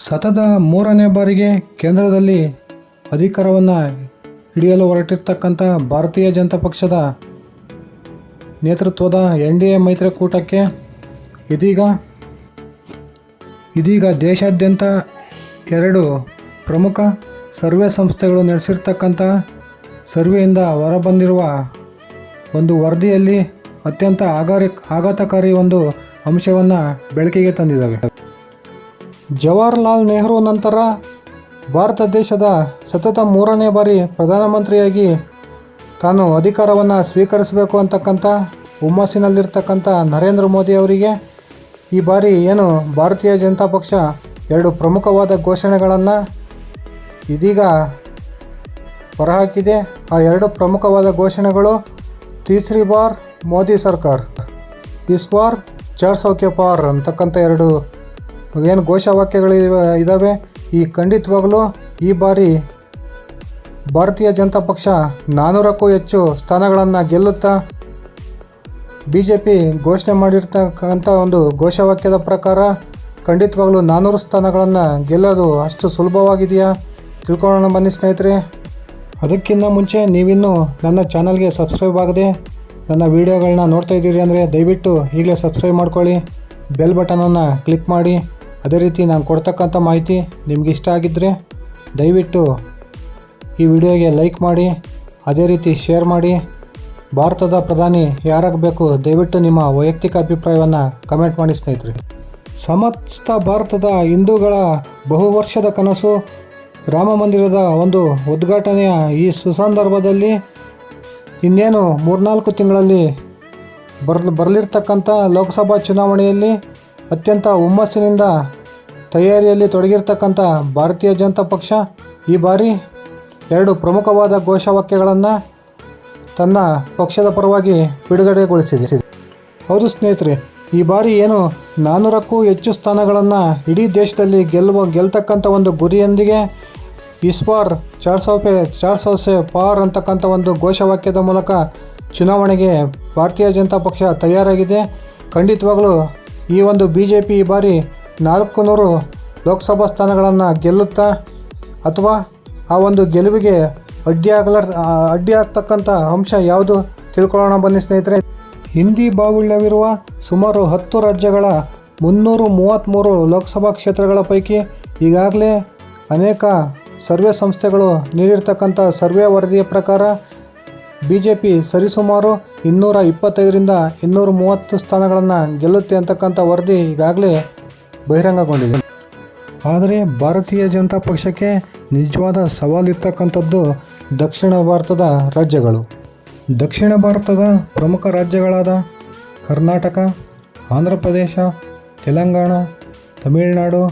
ಸತತ ಮೂರನೇ ಬಾರಿಗೆ ಕೇಂದ್ರದಲ್ಲಿ ಅಧಿಕಾರವನ್ನು ಹಿಡಿಯಲು ಹೊರಟಿರ್ತಕ್ಕಂಥ ಭಾರತೀಯ ಜನತಾ ಪಕ್ಷದ ನೇತೃತ್ವದ ಎನ್ ಡಿ ಎ ಮೈತ್ರಿಕೂಟಕ್ಕೆ ಇದೀಗ ಇದೀಗ ದೇಶಾದ್ಯಂತ ಎರಡು ಪ್ರಮುಖ ಸರ್ವೆ ಸಂಸ್ಥೆಗಳು ನಡೆಸಿರ್ತಕ್ಕಂಥ ಸರ್ವೆಯಿಂದ ಹೊರಬಂದಿರುವ ಒಂದು ವರದಿಯಲ್ಲಿ ಅತ್ಯಂತ ಆಘಾರಿ ಆಘಾತಕಾರಿ ಒಂದು ಅಂಶವನ್ನು ಬೆಳಕಿಗೆ ತಂದಿದ್ದಾವೆ. ಜವಾಹರ್ಲಾಲ್ ನೆಹರು ನಂತರ ಭಾರತ ದೇಶದ ಸತತ ಮೂರನೇ ಬಾರಿ ಪ್ರಧಾನಮಂತ್ರಿಯಾಗಿ ತಾನು ಅಧಿಕಾರವನ್ನು ಸ್ವೀಕರಿಸಬೇಕು ಅಂತಕ್ಕಂಥ ಹುಮ್ಮಸ್ಸಿನಲ್ಲಿರ್ತಕ್ಕಂಥ ನರೇಂದ್ರ ಮೋದಿ ಅವರಿಗೆ ಈ ಬಾರಿ ಏನು ಭಾರತೀಯ ಜನತಾ ಪಕ್ಷ ಎರಡು ಪ್ರಮುಖವಾದ ಘೋಷಣೆಗಳನ್ನು ಇದೀಗ ಹೊರಹಾಕಿದೆ. ಆ ಎರಡು ಪ್ರಮುಖವಾದ ಘೋಷಣೆಗಳು ತೀಸರಿ ಬಾರ್ ಮೋದಿ ಸರ್ಕಾರ್. ಇಸ್ ಬಾರ್ ಚಾರ್ ಸೌಕೆ ಪಾರ್ ಅಂತಕ್ಕಂಥ ಎರಡು ಏನು ಘೋಷವಾಕ್ಯಗಳು ಇದ್ದಾವೆ ಈ ಖಂಡಿತವಾಗಲೂ ಈ ಬಾರಿ ಭಾರತೀಯ ಜನತಾ ಪಕ್ಷ ನಾನ್ನೂರಕ್ಕೂ ಹೆಚ್ಚು ಸ್ಥಾನಗಳನ್ನು ಗೆಲ್ಲುತ್ತಾ ಬಿ ಜೆ ಪಿ ಘೋಷಣೆ ಮಾಡಿರ್ತಕ್ಕಂಥ ಒಂದು ಘೋಷವಾಕ್ಯದ ಪ್ರಕಾರ ಖಂಡಿತವಾಗಲೂ ನಾನ್ನೂರು ಸ್ಥಾನಗಳನ್ನು ಗೆಲ್ಲೋದು ಅಷ್ಟು ಸುಲಭವಾಗಿದೆಯಾ? ತಿಳ್ಕೊಳ್ಳೋಣ ಬನ್ನಿ ಸ್ನೇಹಿತರೆ. ಅದಕ್ಕಿಂತ ಮುಂಚೆ ನೀವಿನ್ನೂ ನನ್ನ ಚಾನಲ್ಗೆ ಸಬ್ಸ್ಕ್ರೈಬ್ ಆಗದೆ ನನ್ನ ವಿಡಿಯೋಗಳನ್ನ ನೋಡ್ತಾ ಇದ್ದೀರಿ ಅಂದರೆ ದಯವಿಟ್ಟು ಈಗಲೇ ಸಬ್ಸ್ಕ್ರೈಬ್ ಮಾಡ್ಕೊಳ್ಳಿ. ಬೆಲ್ ಬಟನನ್ನು ಕ್ಲಿಕ್ ಮಾಡಿ. ಅದೇ ರೀತಿ ನಾನು ಕೊಡ್ತಕ್ಕಂಥ ಮಾಹಿತಿ ನಿಮ್ಗೆ ಇಷ್ಟ ಆಗಿದ್ದರೆ ದಯವಿಟ್ಟು ಈ ವಿಡಿಯೋಗೆ ಲೈಕ್ ಮಾಡಿ, ಅದೇ ರೀತಿ ಶೇರ್ ಮಾಡಿ. ಭಾರತದ ಪ್ರಧಾನಿ ಯಾರಾಗಬೇಕು ದಯವಿಟ್ಟು ನಿಮ್ಮ ವೈಯಕ್ತಿಕ ಅಭಿಪ್ರಾಯವನ್ನು ಕಮೆಂಟ್ ಮಾಡಿ ಸ್ನೇಹಿತರೆ. ಸಮಸ್ತ ಭಾರತದ ಹಿಂದೂಗಳ ಬಹು ವರ್ಷದ ಕನಸು, ರಾಮ ಮಂದಿರದ ಒಂದು ಉದ್ಘಾಟನೆಯ ಈ ಸುಸಂದರ್ಭದಲ್ಲಿ ಇನ್ನೇನು ಮೂರ್ನಾಲ್ಕು ತಿಂಗಳಲ್ಲಿ ಬರ್, ಬರಲಿರ್ತಕ್ಕಂಥ ಲೋಕಸಭಾ ಚುನಾವಣೆಯಲ್ಲಿ ಅತ್ಯಂತ ಹುಮ್ಮಸ್ಸಿನಿಂದ ತಯಾರಿಯಲ್ಲಿ ತೊಡಗಿರ್ತಕ್ಕಂಥ ಭಾರತೀಯ ಜನತಾ ಪಕ್ಷ ಈ ಬಾರಿ ಎರಡು ಪ್ರಮುಖವಾದ ಘೋಷವಾಕ್ಯಗಳನ್ನು ತನ್ನ ಪಕ್ಷದ ಪರವಾಗಿ ಬಿಡುಗಡೆಗೊಳಿಸಿದೆ. ಹೌದು ಸ್ನೇಹಿತರೆ, ಈ ಬಾರಿ ಏನು ನಾನ್ನೂರಕ್ಕೂ ಹೆಚ್ಚು ಸ್ಥಾನಗಳನ್ನು ಇಡೀ ದೇಶದಲ್ಲಿ ಗೆಲ್ಲುವ ಗೆಲ್ತಕ್ಕಂಥ ಒಂದು ಗುರಿಯೊಂದಿಗೆ ಇಸ್ಪಾರ್ ಚಾರ್ ಸೌಪೆ ಚಾರ್ ಸೌಸೆ ಪಾರ್ ಅಂತಕ್ಕಂಥ ಒಂದು ಘೋಷವಾಕ್ಯದ ಮೂಲಕ ಚುನಾವಣೆಗೆ ಭಾರತೀಯ ಜನತಾ ಪಕ್ಷ ತಯಾರಾಗಿದೆ. ಖಂಡಿತವಾಗಲೂ ಈ ಒಂದು ಬಿ ಜೆ ಪಿ ಈ ಬಾರಿ ನಾಲ್ಕು ನೂರು ಲೋಕಸಭಾ ಸ್ಥಾನಗಳನ್ನು ಗೆಲ್ಲುತ್ತಾ ಅಥವಾ ಆ ಒಂದು ಗೆಲುವಿಗೆ ಅಡ್ಡಿಯಾಗಲ ಅಡ್ಡಿಯಾಗ್ತಕ್ಕಂಥ ಅಂಶ ಯಾವುದು ತಿಳ್ಕೊಳ್ಳೋಣ ಬನ್ನಿ ಸ್ನೇಹಿತರೆ. ಹಿಂದಿ ಬಾಹುಳ್ಯವಿರುವ ಸುಮಾರು ಹತ್ತು ರಾಜ್ಯಗಳ ಮುನ್ನೂರು ಮೂವತ್ತ್ಮೂರು ಲೋಕಸಭಾ ಕ್ಷೇತ್ರಗಳ ಪೈಕಿ ಈಗಾಗಲೇ ಅನೇಕ ಸರ್ವೆ ಸಂಸ್ಥೆಗಳು ನೀಡಿರ್ತಕ್ಕಂಥ ಸರ್ವೆ ವರದಿಯ ಪ್ರಕಾರ ಬಿ ಜೆ ಪಿ ಸರಿಸುಮಾರು ಇನ್ನೂರ ಇಪ್ಪತ್ತೈದರಿಂದ ಇನ್ನೂರ ಮೂವತ್ತು ಸ್ಥಾನಗಳನ್ನು ಗೆಲ್ಲುತ್ತೆ ಅಂತಕ್ಕಂಥ ವರದಿ ಈಗಾಗಲೇ ಬಹಿರಂಗಗೊಂಡಿದೆ. ಆದರೆ ಭಾರತೀಯ ಜನತಾ ಪಕ್ಷಕ್ಕೆ ನಿಜವಾದ ಸವಾಲಿರ್ತಕ್ಕಂಥದ್ದು ದಕ್ಷಿಣ ಭಾರತದ ರಾಜ್ಯಗಳು. ದಕ್ಷಿಣ ಭಾರತದ ಪ್ರಮುಖ ರಾಜ್ಯಗಳಾದ ಕರ್ನಾಟಕ, ಆಂಧ್ರ ಪ್ರದೇಶ, ತೆಲಂಗಾಣ, ತಮಿಳುನಾಡು,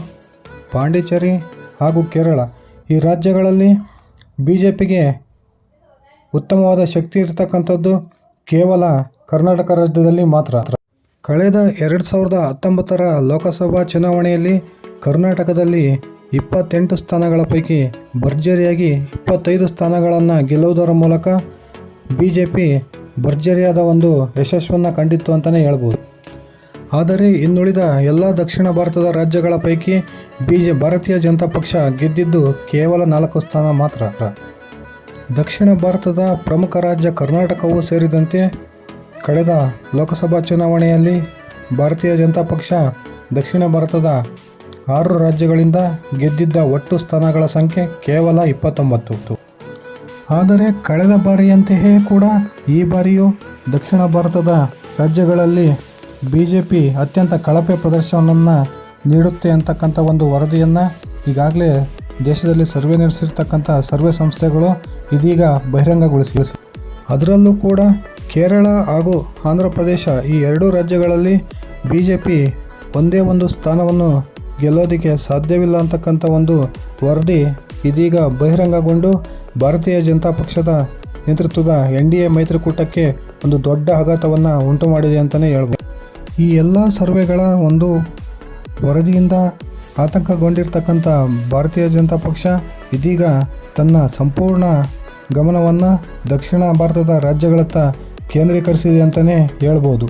ಪಾಂಡಿಚೇರಿ ಹಾಗೂ ಕೇರಳ ಈ ರಾಜ್ಯಗಳಲ್ಲಿ ಬಿ ಜೆ ಪಿಗೆ ಉತ್ತಮವಾದ ಶಕ್ತಿ ಇರತಕ್ಕಂಥದ್ದು ಕೇವಲ ಕರ್ನಾಟಕ ರಾಜ್ಯದಲ್ಲಿ ಮಾತ್ರ. ಕಳೆದ ಎರಡು ಸಾವಿರದ ಹತ್ತೊಂಬತ್ತರ ಲೋಕಸಭಾ ಚುನಾವಣೆಯಲ್ಲಿ ಕರ್ನಾಟಕದಲ್ಲಿ ಇಪ್ಪತ್ತೆಂಟು ಸ್ಥಾನಗಳ ಪೈಕಿ ಭರ್ಜರಿಯಾಗಿ ಇಪ್ಪತ್ತೈದು ಸ್ಥಾನಗಳನ್ನು ಗೆಲ್ಲುವುದರ ಮೂಲಕ ಬಿ ಜೆ ಪಿ ಭರ್ಜರಿಯಾದ ಒಂದು ಯಶಸ್ಸನ್ನು ಕಂಡಿತ್ತು ಅಂತಲೇ ಹೇಳ್ಬೋದು. ಆದರೆ ಇನ್ನುಳಿದ ಎಲ್ಲ ದಕ್ಷಿಣ ಭಾರತದ ರಾಜ್ಯಗಳ ಪೈಕಿ ಬಿ ಜೆ ಭಾರತೀಯ ಜನತಾ ಪಕ್ಷ ಗೆದ್ದಿದ್ದು ಕೇವಲ ನಾಲ್ಕು ಸ್ಥಾನ ಮಾತ್ರ. ದಕ್ಷಿಣ ಭಾರತದ ಪ್ರಮುಖ ರಾಜ್ಯ ಕರ್ನಾಟಕವೂ ಸೇರಿದಂತೆ ಕಳೆದ ಲೋಕಸಭಾ ಚುನಾವಣೆಯಲ್ಲಿ ಭಾರತೀಯ ಜನತಾ ಪಕ್ಷ ದಕ್ಷಿಣ ಭಾರತದ ಆರು ರಾಜ್ಯಗಳಿಂದ ಗೆದ್ದಿದ್ದ ಒಟ್ಟು ಸ್ಥಾನಗಳ ಸಂಖ್ಯೆ ಕೇವಲ ಇಪ್ಪತ್ತೊಂಬತ್ತು ಆದರೆ ಕಳೆದ ಬಾರಿಯಂತೆಯೇ ಕೂಡ ಈ ಬಾರಿಯೂ ದಕ್ಷಿಣ ಭಾರತದ ರಾಜ್ಯಗಳಲ್ಲಿ ಬಿ ಜೆ ಪಿ ಅತ್ಯಂತ ಕಳಪೆ ಪ್ರದರ್ಶನವನ್ನು ನೀಡುತ್ತೆ ಅಂತಕ್ಕಂಥ ಒಂದು ವರದಿಯನ್ನು ಈಗಾಗಲೇ ದೇಶದಲ್ಲಿ ಸರ್ವೆ ನಡೆಸಿರ್ತಕ್ಕಂಥ ಸರ್ವೆ ಸಂಸ್ಥೆಗಳು ಇದೀಗ ಬಹಿರಂಗಗೊಳಿಸಿ ಅದರಲ್ಲೂ ಕೂಡ ಕೇರಳ ಹಾಗೂ ಆಂಧ್ರ ಪ್ರದೇಶ ಈ ಎರಡೂ ರಾಜ್ಯಗಳಲ್ಲಿ ಬಿ ಜೆ ಪಿ ಒಂದೇ ಒಂದು ಸ್ಥಾನವನ್ನು ಗೆಲ್ಲೋದಕ್ಕೆ ಸಾಧ್ಯವಿಲ್ಲ ಅಂತಕ್ಕಂಥ ಒಂದು ವರದಿ ಇದೀಗ ಬಹಿರಂಗಗೊಂಡು ಭಾರತೀಯ ಜನತಾ ಪಕ್ಷದ ನೇತೃತ್ವದ ಎನ್ ಡಿ ಎ ಮೈತ್ರಿಕೂಟಕ್ಕೆ ಒಂದು ದೊಡ್ಡ ಆಘಾತವನ್ನು ಉಂಟು ಮಾಡಿದೆ ಅಂತಲೇ ಹೇಳ್ಬೋದು. ಈ ಎಲ್ಲ ಸರ್ವೆಗಳ ಒಂದು ವರದಿಯಿಂದ ಆತಂಕಗೊಂಡಿರ್ತಕ್ಕಂಥ ಭಾರತೀಯ ಜನತಾ ಪಕ್ಷ ಇದೀಗ ತನ್ನ ಸಂಪೂರ್ಣ ಗಮನವನ್ನು ದಕ್ಷಿಣ ಭಾರತದ ರಾಜ್ಯಗಳತ್ತ ಕೇಂದ್ರೀಕರಿಸಿದೆ ಅಂತಲೇ ಹೇಳ್ಬೋದು.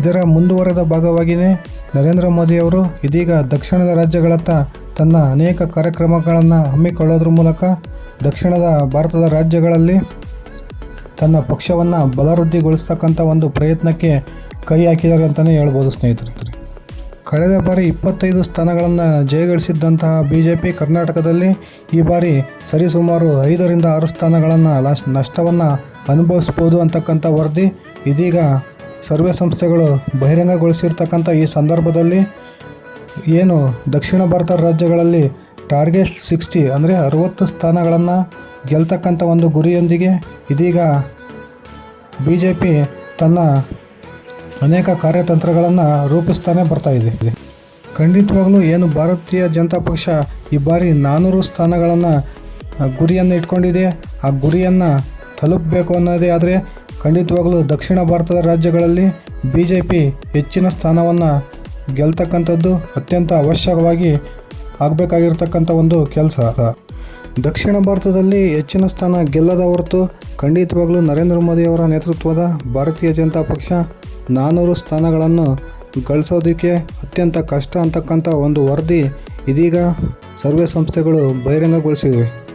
ಇದರ ಮುಂದುವರೆದ ಭಾಗವಾಗಿಯೇ ನರೇಂದ್ರ ಮೋದಿಯವರು ಇದೀಗ ದಕ್ಷಿಣದ ರಾಜ್ಯಗಳತ್ತ ತನ್ನ ಅನೇಕ ಕಾರ್ಯಕ್ರಮಗಳನ್ನು ಹಮ್ಮಿಕೊಳ್ಳೋದ್ರ ಮೂಲಕ ದಕ್ಷಿಣದ ಭಾರತದ ರಾಜ್ಯಗಳಲ್ಲಿ ತನ್ನ ಪಕ್ಷವನ್ನು ಬಲವೃದ್ಧಿಗೊಳಿಸ್ತಕ್ಕಂಥ ಒಂದು ಪ್ರಯತ್ನಕ್ಕೆ ಕೈ ಹಾಕಿದ್ದಾರೆ ಅಂತಲೇ ಹೇಳ್ಬೋದು ಸ್ನೇಹಿತರೆ. ಕಳೆದ ಬಾರಿ ಇಪ್ಪತ್ತೈದು ಸ್ಥಾನಗಳನ್ನು ಜಯಗಳಿಸಿದ್ದಂತಹ ಬಿ ಜೆ ಪಿ ಕರ್ನಾಟಕದಲ್ಲಿ ಈ ಬಾರಿ ಸರಿಸುಮಾರು ಐದರಿಂದ ಆರು ಸ್ಥಾನಗಳನ್ನು ಲಾಸ್ ನಷ್ಟವನ್ನು ಅನುಭವಿಸ್ಬೋದು ಅಂತಕ್ಕಂಥ ವರದಿ. ಇದೀಗ ಸರ್ವೆ ಸಂಸ್ಥೆಗಳು ಬಹಿರಂಗಗೊಳಿಸಿರ್ತಕ್ಕಂಥ ಈ ಸಂದರ್ಭದಲ್ಲಿ ಏನು ದಕ್ಷಿಣ ಭಾರತ ರಾಜ್ಯಗಳಲ್ಲಿ ಟಾರ್ಗೆಟ್ ಸಿಕ್ಸ್ಟಿ ಅಂದರೆ ಅರುವತ್ತು ಸ್ಥಾನಗಳನ್ನು ಗೆಲ್ತಕ್ಕಂಥ ಒಂದು ಗುರಿಯೊಂದಿಗೆ ಇದೀಗ ಬಿ ಜೆ ಪಿ ತನ್ನ ಅನೇಕ ಕಾರ್ಯತಂತ್ರಗಳನ್ನು ರೂಪಿಸ್ತಾನೆ ಬರ್ತಾ ಇದೆ. ಖಂಡಿತವಾಗ್ಲೂ ಏನು ಭಾರತೀಯ ಜನತಾ ಪಕ್ಷ ಈ ಬಾರಿ ನಾನ್ನೂರು ಸ್ಥಾನಗಳನ್ನು ಗುರಿಯನ್ನು ಇಟ್ಕೊಂಡಿದೆ. ಆ ಗುರಿಯನ್ನು ತಲುಪಬೇಕು ಅನ್ನೋದೇ ಆದರೆ ಖಂಡಿತವಾಗಲೂ ದಕ್ಷಿಣ ಭಾರತದ ರಾಜ್ಯಗಳಲ್ಲಿ ಬಿ ಜೆ ಪಿ ಹೆಚ್ಚಿನ ಸ್ಥಾನವನ್ನು ಗೆಲ್ತಕ್ಕಂಥದ್ದು ಅತ್ಯಂತ ಅವಶ್ಯಕವಾಗಿ ಆಗಬೇಕಾಗಿರ್ತಕ್ಕಂಥ ಒಂದು ಕೆಲಸ. ದಕ್ಷಿಣ ಭಾರತದಲ್ಲಿ ಹೆಚ್ಚಿನ ಸ್ಥಾನ ಗೆಲ್ಲದ ಹೊರತು ಖಂಡಿತವಾಗಲೂ ನರೇಂದ್ರ ಮೋದಿಯವರ ನೇತೃತ್ವದ ಭಾರತೀಯ ಜನತಾ ಪಕ್ಷ ನಾನ್ನೂರು ಸ್ಥಾನಗಳನ್ನು ಗಳಿಸೋದಕ್ಕೆ ಅತ್ಯಂತ ಕಷ್ಟ ಅಂತಕ್ಕಂಥ ಒಂದು ವರದಿ ಇದೀಗ ಸರ್ವೆ ಸಂಸ್ಥೆಗಳು ಬಹಿರಂಗಗೊಳಿಸಿವೆ.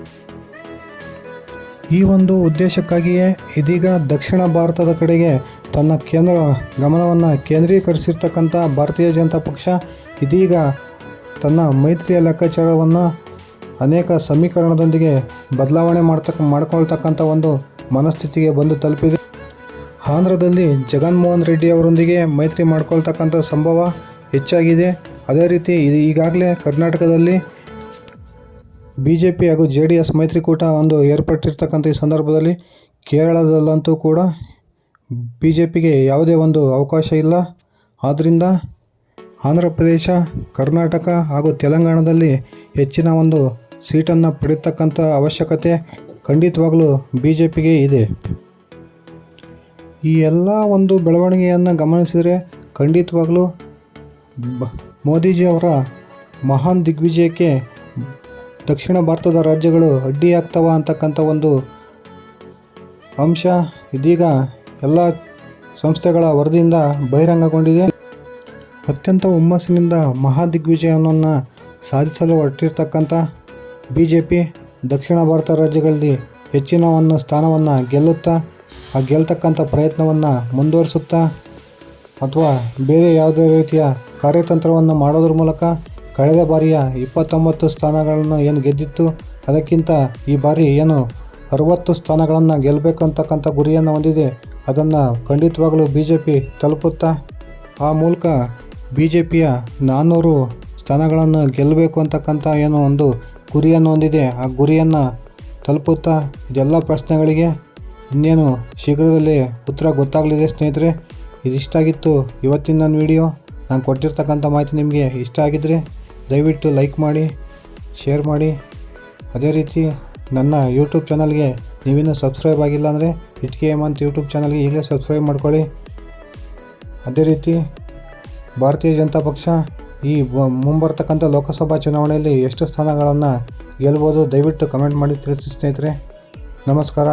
ಈ ಒಂದು ಉದ್ದೇಶಕ್ಕಾಗಿಯೇ ಇದೀಗ ದಕ್ಷಿಣ ಭಾರತದ ಕಡೆಗೆ ತನ್ನ ಕೇಂದ್ರ ಗಮನವನ್ನು ಕೇಂದ್ರೀಕರಿಸಿರ್ತಕ್ಕಂಥ ಭಾರತೀಯ ಜನತಾ ಪಕ್ಷ ಇದೀಗ ತನ್ನ ಮೈತ್ರಿಯ ಲೆಕ್ಕಾಚಾರವನ್ನು ಅನೇಕ ಸಮೀಕರಣದೊಂದಿಗೆ ಬದಲಾವಣೆ ಮಾಡ್ತಕ್ಕ ಮಾಡ್ಕೊಳ್ತಕ್ಕಂಥ ಒಂದು ಮನಸ್ಥಿತಿಗೆ ಬಂದು ತಲುಪಿದೆ. ಆಂಧ್ರದಲ್ಲಿ ಜಗನ್ಮೋಹನ್ ರೆಡ್ಡಿ ಅವರೊಂದಿಗೆ ಮೈತ್ರಿ ಮಾಡ್ಕೊಳ್ತಕ್ಕಂಥ ಸಂಭವ ಹೆಚ್ಚಾಗಿದೆ. ಅದೇ ರೀತಿ ಇದು ಈಗಾಗಲೇ ಕರ್ನಾಟಕದಲ್ಲಿ ಬಿ ಜೆ ಪಿ ಹಾಗೂ ಜೆ ಡಿ ಎಸ್ ಮೈತ್ರಿಕೂಟ ಒಂದು ಏರ್ಪಟ್ಟಿರ್ತಕ್ಕಂಥ ಈ ಸಂದರ್ಭದಲ್ಲಿ ಕೇರಳದಲ್ಲಂತೂ ಕೂಡ ಬಿ ಜೆ ಪಿಗೆ ಯಾವುದೇ ಒಂದು ಅವಕಾಶ ಇಲ್ಲ. ಆದ್ದರಿಂದ ಆಂಧ್ರ ಪ್ರದೇಶ, ಕರ್ನಾಟಕ ಹಾಗೂ ತೆಲಂಗಾಣದಲ್ಲಿ ಹೆಚ್ಚಿನ ಒಂದು ಸೀಟನ್ನು ಪಡೆಯತಕ್ಕಂಥ ಅವಶ್ಯಕತೆ ಖಂಡಿತವಾಗಲೂ ಬಿ ಜೆ ಪಿಗೆ ಇದೆ. ಈ ಎಲ್ಲ ಒಂದು ಬೆಳವಣಿಗೆಯನ್ನು ಗಮನಿಸಿದರೆ ಖಂಡಿತವಾಗಲೂ ಬ ಮೋದಿಜಿಯವರ ಮಹಾನ್ ದಿಗ್ವಿಜಯಕ್ಕೆ ದಕ್ಷಿಣ ಭಾರತದ ರಾಜ್ಯಗಳು ಅಡ್ಡಿಯಾಗ್ತವ ಅಂತಕ್ಕಂಥ ಒಂದು ಅಂಶ ಇದೀಗ ಎಲ್ಲ ಸಂಸ್ಥೆಗಳ ವರದಿಯಿಂದ ಬಹಿರಂಗಗೊಂಡಿದೆ. ಅತ್ಯಂತ ಹುಮ್ಮಸ್ಸಿನಿಂದ ಮಹಾದಿಗ್ವಿಜಯವನ್ನು ಸಾಧಿಸಲು ಹೊರಟಿರ್ತಕ್ಕಂಥ ಬಿ ಜೆ ಪಿ ದಕ್ಷಿಣ ಭಾರತ ರಾಜ್ಯಗಳಲ್ಲಿ ಹೆಚ್ಚಿನ ಒಂದು ಸ್ಥಾನವನ್ನು ಗೆಲ್ಲುತ್ತಾ ಆ ಗೆಲ್ತಕ್ಕಂಥ ಪ್ರಯತ್ನವನ್ನು ಮುಂದುವರಿಸುತ್ತಾ ಅಥವಾ ಬೇರೆ ಯಾವುದೇ ರೀತಿಯ ಕಾರ್ಯತಂತ್ರವನ್ನು ಮಾಡೋದ್ರ ಮೂಲಕ ಕಳೆದ ಬಾರಿಯ ಇಪ್ಪತ್ತೊಂಬತ್ತು ಸ್ಥಾನಗಳನ್ನು ಏನು ಗೆದ್ದಿತ್ತು, ಅದಕ್ಕಿಂತ ಈ ಬಾರಿ ಏನು ಅರುವತ್ತು ಸ್ಥಾನಗಳನ್ನು ಗೆಲ್ಲಬೇಕು ಅಂತಕ್ಕಂಥ ಗುರಿಯನ್ನು ಹೊಂದಿದೆ, ಅದನ್ನು ಖಂಡಿತವಾಗಲೂ ಬಿ ಜೆ ಪಿ ತಲುಪುತ್ತಾ, ಆ ಮೂಲಕ ಬಿ ಜೆ ಪಿಯ ನಾನ್ನೂರು ಸ್ಥಾನಗಳನ್ನು ಗೆಲ್ಲಬೇಕು ಅಂತಕ್ಕಂಥ ಏನೋ ಒಂದು ಗುರಿಯನ್ನು ಹೊಂದಿದೆ, ಆ ಗುರಿಯನ್ನು ತಲುಪುತ್ತಾ, ಇದೆಲ್ಲ ಪ್ರಶ್ನೆಗಳಿಗೆ ಇನ್ನೇನು ಶೀಘ್ರದಲ್ಲೇ ಉತ್ತರ ಗೊತ್ತಾಗಲಿದೆ ಸ್ನೇಹಿತರೆ, ಇದಿಷ್ಟಾಗಿತ್ತು ಇವತ್ತಿನ ನನ್ನ ವಿಡಿಯೋ. ನಾನು ಕೊಟ್ಟಿರ್ತಕ್ಕಂಥ ಮಾಹಿತಿ ನಿಮಗೆ ಇಷ್ಟ ಆಗಿದ್ದರೆ ದಯವಿಟ್ಟು ಲೈಕ್ ಮಾಡಿ, ಶೇರ್ ಮಾಡಿ. ಅದೇ ರೀತಿ ನನ್ನ ಯೂಟ್ಯೂಬ್ ಚಾನಲ್ಗೆ ನೀವಿನ್ನೂ ಸಬ್ಸ್ಕ್ರೈಬ್ ಆಗಿಲ್ಲ ಅಂದರೆ ಇಟ್ಕೆ ಹೇಮಂತ್ ಯೂಟ್ಯೂಬ್ ಚಾನಲ್ಗೆ ಈಗಲೇ ಸಬ್ಸ್ಕ್ರೈಬ್ ಮಾಡ್ಕೊಳ್ಳಿ. ಅದೇ ರೀತಿ ಭಾರತೀಯ ಜನತಾ ಪಕ್ಷ ಈ ಮುಂಬರ್ತಕ್ಕಂಥ ಲೋಕಸಭಾ ಚುನಾವಣೆಯಲ್ಲಿ ಎಷ್ಟು ಸ್ಥಾನಗಳನ್ನು ಗೆಲ್ಬೋದು ದಯವಿಟ್ಟು ಕಮೆಂಟ್ ಮಾಡಿ ತಿಳಿಸಿ ಸ್ನೇಹಿತರೆ. ನಮಸ್ಕಾರ.